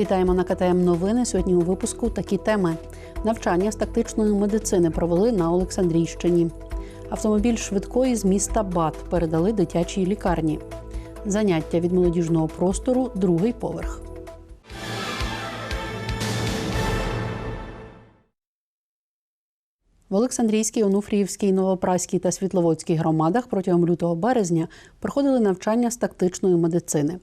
Вітаємо на КТМ Новини. Сьогодні у випуску такі теми: навчання з тактичної медицини провели на Олександрійщині. Автомобіль швидкої з міста Бат передали дитячій лікарні. Заняття від молодіжного простору другий поверх. В Олександрійській, Онуфріївській, Новопраській та Світловодській громадах протягом лютого березня проходили навчання з тактичної медицини.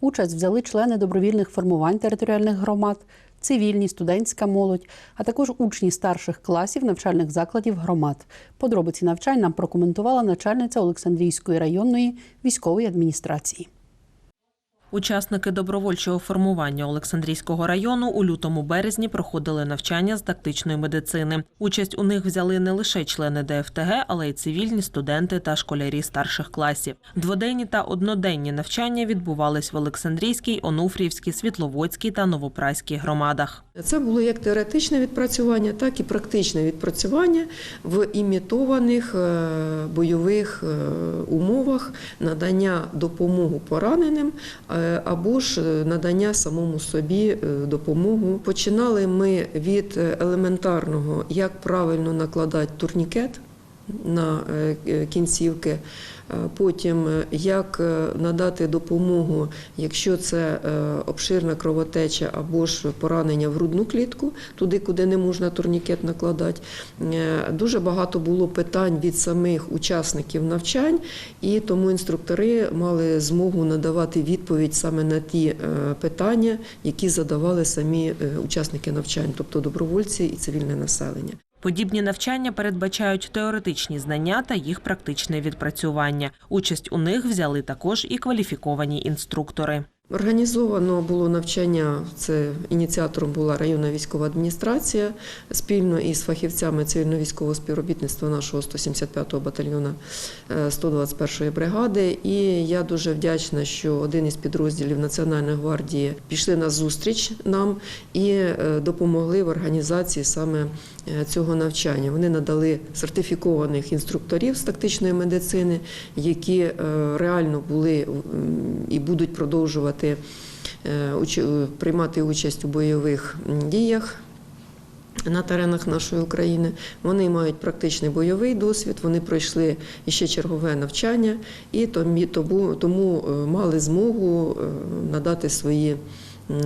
Участь взяли члени добровільних формувань територіальних громад, цивільні, студентська молодь, а також учні старших класів навчальних закладів громад. Подробиці навчань нам прокоментувала начальниця Олександрійської районної військової адміністрації. Учасники добровольчого формування Олександрійського району у лютому березні проходили навчання з тактичної медицини. Участь у них взяли не лише члени ДФТГ, але й цивільні студенти та школярі старших класів. Дводенні та одноденні навчання відбувались в Олександрійській, Онуфріївській, Світловодській та Новопраській громадах. Це було як теоретичне відпрацювання, так і практичне відпрацювання в імітованих е, бойових е, умовах, надання допомоги пораненим е, або ж е, надання самому собі е, допомогу. Починали ми від е, елементарного, як правильно накладати турнікет на е, е, кінцівки. Е, Потім як надати допомогу, якщо це обширна кровотеча або ж поранення в грудну клітку, туди, куди не можна турнікет накладати. Дуже багато було питань від самих учасників навчань, і тому інструктори мали змогу надавати відповідь саме на ті питання, які задавали самі учасники навчань, тобто добровольці і цивільне населення. Подібні навчання передбачають теоретичні знання та їх практичне відпрацювання. Участь у них взяли також і кваліфіковані інструктори. Організовано було навчання. Це ініціатором була районна військова адміністрація спільно із фахівцями цивільно-військового співробітництва нашого 175-го батальйону е, 121-ї бригади. І я дуже вдячна, що один із підрозділів Національної гвардії пішли на зустріч нам і е, допомогли в організації саме е, цього навчання. Вони надали сертифікованих інструкторів з тактичної медицини, які е, реально були і будуть продовжувати е, приймати участь у бойових діях. На теренах нашої України вони мають практичний бойовий досвід. Вони пройшли ще чергове навчання і тому, тому е, мали змогу е, надати свої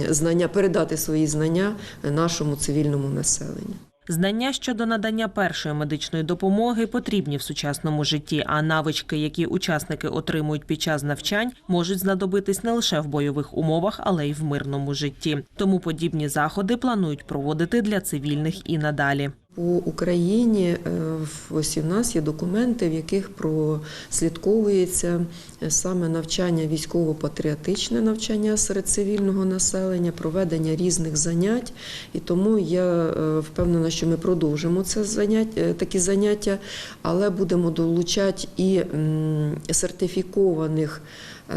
знання, передати свої знання нашому цивільному населенню. Знання щодо надання першої медичної допомоги потрібні в сучасному житті, а навички, які учасники отримують під час навчань, можуть знадобитись не лише в бойових умовах, але й в мирному житті. Тому подібні заходи планують проводити для цивільних і надалі. По Україні е, ось в нас є документи, в яких прослідковується е, саме навчання військово-патріотичне навчання серед цивільного населення, проведення різних занять. І тому я е, впевнена, що ми продовжимо це заняття, такі заняття, але будемо долучати і сертифікованих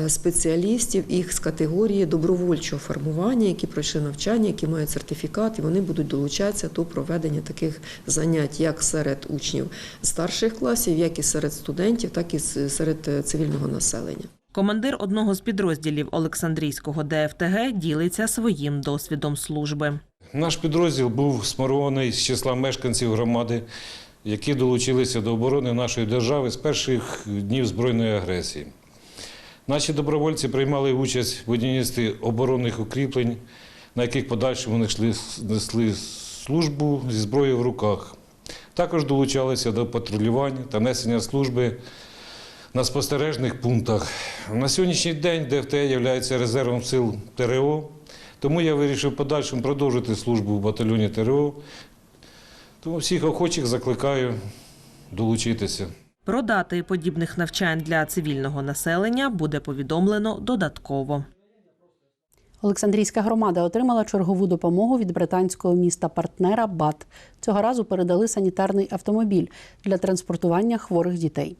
спеціалістів їх з категорії добровольчого формування, які пройшли навчання, які мають сертифікат, і вони будуть долучатися до проведення таких занять як серед учнів старших класів, як і серед студентів, так і серед е, цивільного населення. Командир одного з підрозділів Олександрійського ДФТГ ділиться своїм досвідом служби. Наш підрозділ був сформований з числа мешканців громади, які долучилися до оборони нашої держави з перших днів збройної агресії. Наші добровольці приймали участь в будівництві оборонних укріплень, на яких подальшому несли службу зі зброєю в руках. Також долучалися до патрулювання та несення служби на спостережних пунктах. На сьогоднішній день ДФТ є резервом сил ТРО, тому я вирішив в подальшому продовжити службу в батальйоні ТРО. Тому всіх охочих закликаю долучитися. Про дати подібних навчань для цивільного населення буде повідомлено додатково. Олександрійська громада отримала чергову допомогу від британського міста партнера БАТ. Цього разу передали санітарний автомобіль для транспортування хворих дітей.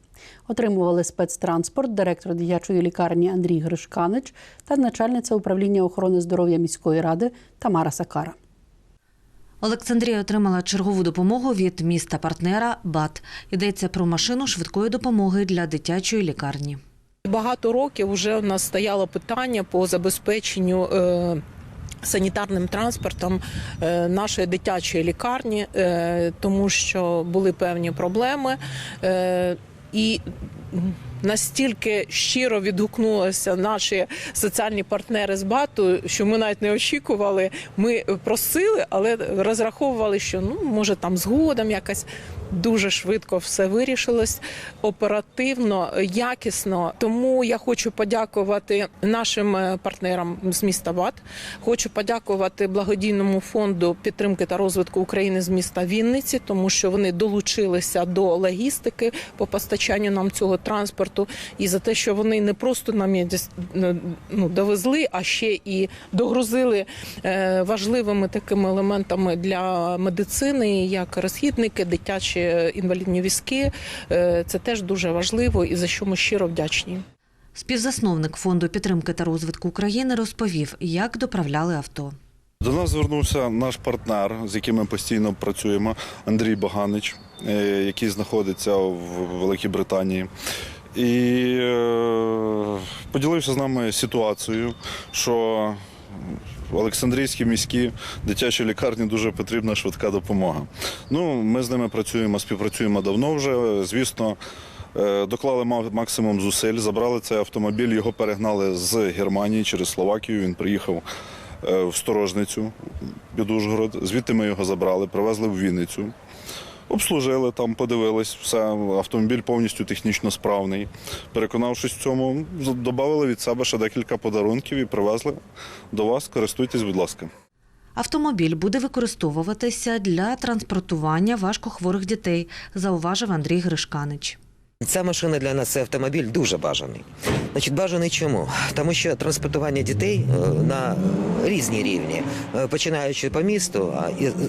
Отримували спецтранспорт директор дитячої лікарні Андрій Гришканич та начальниця управління охорони здоров'я міської ради Тамара Сакара. Олександрія отримала чергову допомогу від міста партнера БАТ. Йдеться про машину швидкої допомоги для дитячої лікарні. Багато років вже у нас стояло питання по забезпеченню е, санітарним транспортом е, нашої дитячої лікарні, е, тому що були певні проблеми. І настільки щиро відгукнулися наші соціальні партнери з БАТу, що ми навіть не очікували. Ми просили, але розраховували, що ну може там згодом якось дуже швидко все вирішилось оперативно, якісно. Тому я хочу подякувати нашим е, партнерам з міста БАТ. Хочу подякувати благодійному фонду підтримки та розвитку України з міста Вінниці, тому що вони долучилися до логістики по постачанню нам цього транспорту, і за те, що вони не просто нам десь, ну, довезли, а ще і догрузили е, важливими такими елементами для медицини, як розхідники, дитячі інвалідні візки. Е, Це теж дуже важливо і за що ми щиро вдячні. Співзасновник фонду підтримки та розвитку України розповів, як доправляли авто. До нас звернувся наш партнер, з яким ми постійно працюємо, Андрій Баганич, е, який знаходиться в Великій Британії. І е, поділився з нами ситуацією, що в Олександрійській міській дитячій лікарні дуже потрібна швидка допомога. Ну, ми з ними працюємо, співпрацюємо давно вже. Звісно, е, доклали максимум зусиль, забрали цей автомобіль, його перегнали з Германії через Словакію. Він приїхав е, в Сторожницю під Ужгород. Звідти ми його забрали, привезли в Вінницю. Обслужили там, подивились, все, автомобіль повністю технічно справний. Переконавшись в цьому, додали від себе ще декілька подарунків і привезли до вас. Користуйтесь, будь ласка. Автомобіль буде використовуватися для транспортування важкохворих дітей, зауважив Андрій Гришканич. Ця машина для нас це автомобіль дуже бажаний. Значить, бажаний чому? Тому що транспортування дітей е, на різні рівні, е, починаючи по місту,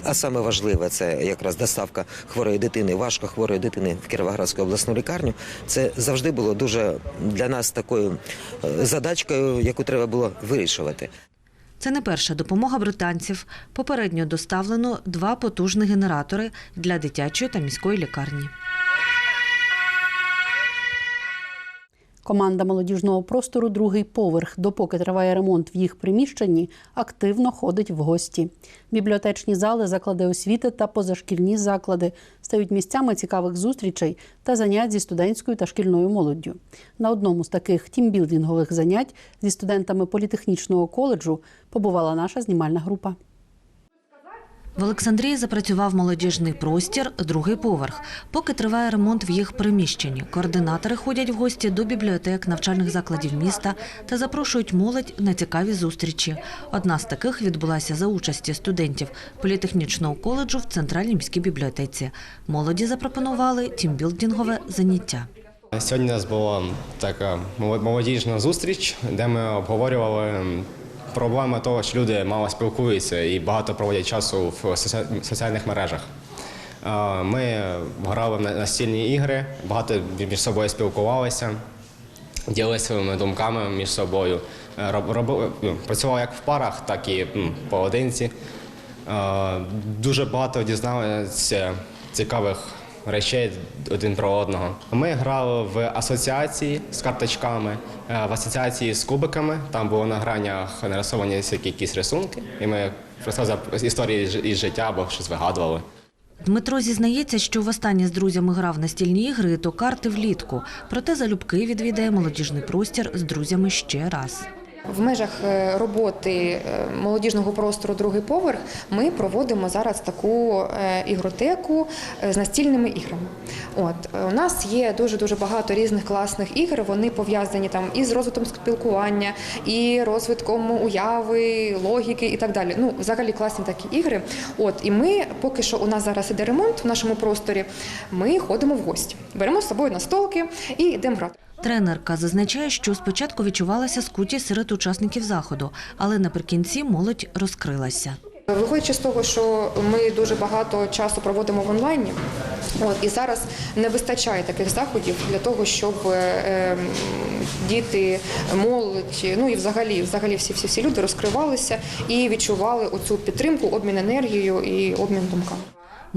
а саме важливе це якраз доставка хворої дитини, важко хворої дитини в Кіровоградську обласну лікарню. Це завжди було дуже для нас такою е, задачкою, яку треба було вирішувати. Це не перша допомога британців. Попередньо доставлено два потужні генератори для дитячої та міської лікарні. Команда молодіжного простору другий поверх, допоки триває ремонт в їх приміщенні, активно ходить в гості. Бібліотечні зали, заклади освіти та позашкільні заклади стають місцями цікавих зустрічей та занять зі студентською та шкільною молоддю. На одному з таких тімбілдингових занять зі студентами політехнічного коледжу побувала наша знімальна група. В Олександрії запрацював молодіжний простір, другий поверх. Поки триває ремонт в їх приміщенні. Координатори ходять в гості до бібліотек, навчальних закладів міста та запрошують молодь на цікаві зустрічі. Одна з таких відбулася за участі студентів політехнічного коледжу в центральній міській бібліотеці. Молоді запропонували тімбілдингове заняття. Сьогодні у нас була така молод- молодіжна зустріч, де ми обговорювали м, проблеми того, що люди мало спілкуються і багато проводять часу в соціальних мережах. Ми грали в на- настільні ігри, багато між собою спілкувалися, ділилися своїми думками між собою. Е, робили- ну, Працювали як в парах, так і поодинці. Дуже багато дізналися цікавих речей один про одного. Ми грали в асоціації з карточками, е, в асоціації з кубиками. Там було на гранях нарисовані якісь рисунки, і ми розказували історії із життя або щось вигадували. Дмитро зізнається, що востаннє з друзями грав в настільні ігри, то карти влітку. Проте залюбки відвідає молодіжний простір з друзями ще раз. В межах е, роботи е, молодіжного простору другий поверх ми проводимо зараз таку е, ігротеку з настільними іграми. От у нас є дуже дуже багато різних класних ігор. Вони пов'язані там і з розвитком спілкування, і розвитком уяви, логіки і так далі. Ну, взагалі класні такі ігри. От і ми, поки що у нас зараз іде ремонт в нашому просторі. Ми ходимо в гості, беремо з собою настолки і йдемо грати. Тренерка зазначає, що спочатку відчувалася скутість серед учасників заходу, але наприкінці молодь розкрилася. Виходячи з того, що ми дуже багато часу проводимо в онлайні, от і зараз не вистачає таких заходів для того, щоб е, ем, діти, молодь, ну і взагалі, взагалі всі всі всі люди розкривалися і відчували оцю підтримку, обмін енергією і обмін думками.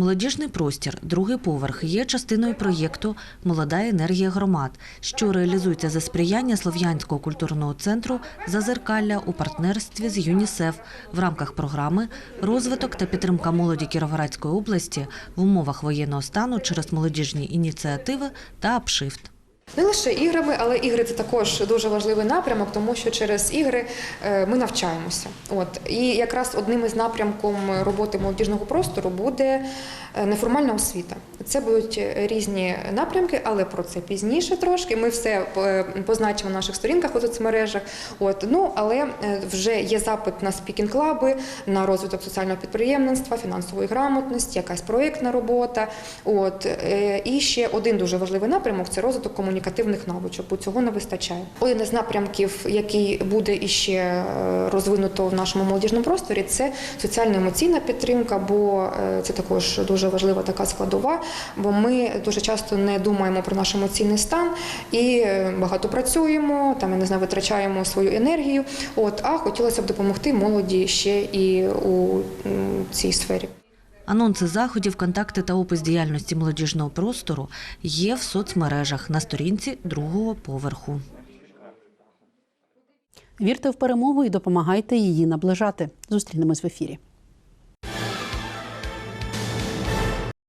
Молодіжний простір, другий поверх, є частиною проєкту Молода енергія громад, що реалізується за сприяння Слов'янського культурного центру Зазеркалля у партнерстві з ЮНІСЕФ в рамках програми Розвиток та підтримка молоді Кіровоградської області в умовах воєнного стану через молодіжні ініціативи та апшифт. Не лише іграми, але ігри це також дуже важливий напрямок, тому що через ігри е, ми навчаємося. От і якраз одним із напрямком роботи молодіжного простору буде е, неформальна освіта. Це будуть е, різні напрямки, але про це пізніше трошки. Ми все позначимо на наших сторінках у соцмережах. От ну але вже є запит на спікінг-клаби, на розвиток соціального підприємництва, фінансової грамотності, якась проєктна робота. От і ще один дуже важливий напрямок це розвиток комунікативних навичок, бо цього не вистачає. Один із напрямків, який буде іще е, розвинуто в нашому молодіжному просторі, це соціально-емоційна підтримка, бо е, це також дуже важлива така складова. Бо ми дуже часто не думаємо про наш емоційний стан і е, багато працюємо, там я не знаю, витрачаємо свою енергію. От а хотілося б допомогти молоді ще і у цій сфері. Анонси заходів, контакти та опис діяльності молодіжного простору є в соцмережах на сторінці другого поверху. Вірте в перемогу і допомагайте її наближати. Зустрінемось в ефірі.